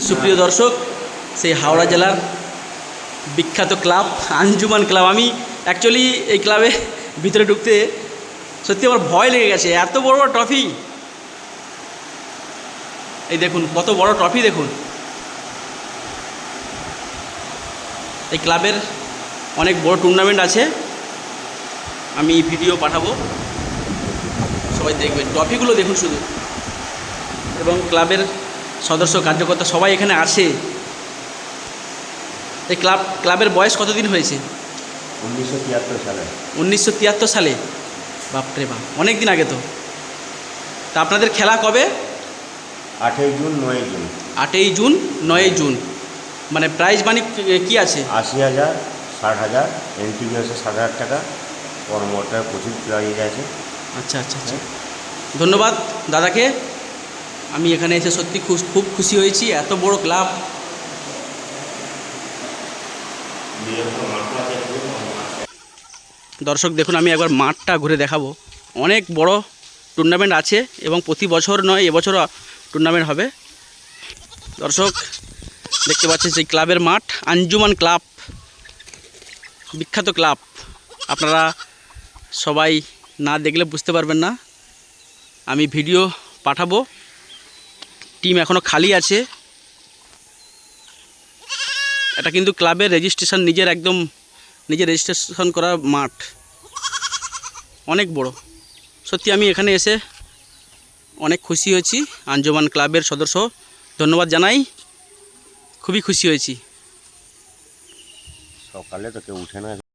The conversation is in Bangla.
সুপ্রিয় দর্শক, সেই হাওড়া জেলার বিখ্যাত ক্লাব, আঞ্জুমান ক্লাব। আমি অ্যাকচুয়ালি এই ক্লাবে ভিতরে ঢুকতে সত্যি আমার ভয় লেগে গেছে। এত বড় বড় ট্রফি এই দেখুন, কত বড় ট্রফি দেখুন। এই ক্লাবের অনেক বড় টুর্নামেন্ট আছে। আমি ভিডিও পাঠাবো। সবাই দেখবেন। ট্রফিগুলো দেখুন শুধু। এবং ক্লাবের সদস্য কার্যকর্তা সবাই এখানে আছে। এই ক্লাব ক্লাবের বয়স কতদিন হয়েছে? উনিশশো তিয়াত্তর সালে। উনিশশো তিয়াত্তর সালে? বাপরে বাপ অনেক দিন আগে তো। তা আপনাদের খেলা কবে? আটই জুন নয় জুন। আটই জুন নয়ই জুন। মানে প্রাইজ মানি কি আছে? আশি হাজার ষাট হাজার এন্ট্রি আছে সাত হাজার টাকা। কর্মটার প্রচুর প্রাইজ আছে। আচ্ছা আচ্ছা আচ্ছা। ধন্যবাদ দাদাকে। আমি এখানে এসে সত্যি খুব খুশি হয়েছি, এত বড় ক্লাব। দর্শক, দেখুন, আমি একবার মাঠটা ঘুরে দেখাবো। অনেক বড় টুর্নামেন্ট আছে এবং প্রতি বছর নয়, এবছরও টুর্নামেন্ট হবে। দর্শক, দেখতে পাচ্ছেন সেই ক্লাবের মাঠ, আঞ্জুমান ক্লাব, বিখ্যাত ক্লাব। আপনারা সবাই না দেখলে বুঝতে পারবেন না। আমি ভিডিও পাঠাবো। টিম এখনও খালি আছে। এটা কিন্তু ক্লাবের রেজিস্ট্রেশন নিজের একদম নিজের রেজিস্ট্রেশন করা মাঠ। অনেক বড়। সত্যি আমি এখানে এসে অনেক খুশি হয়েছি। আঞ্জমান ক্লাবের সদস্য, ধন্যবাদ জানাই। খুবই খুশি হয়েছি। সকালে তো কেউ উঠে না।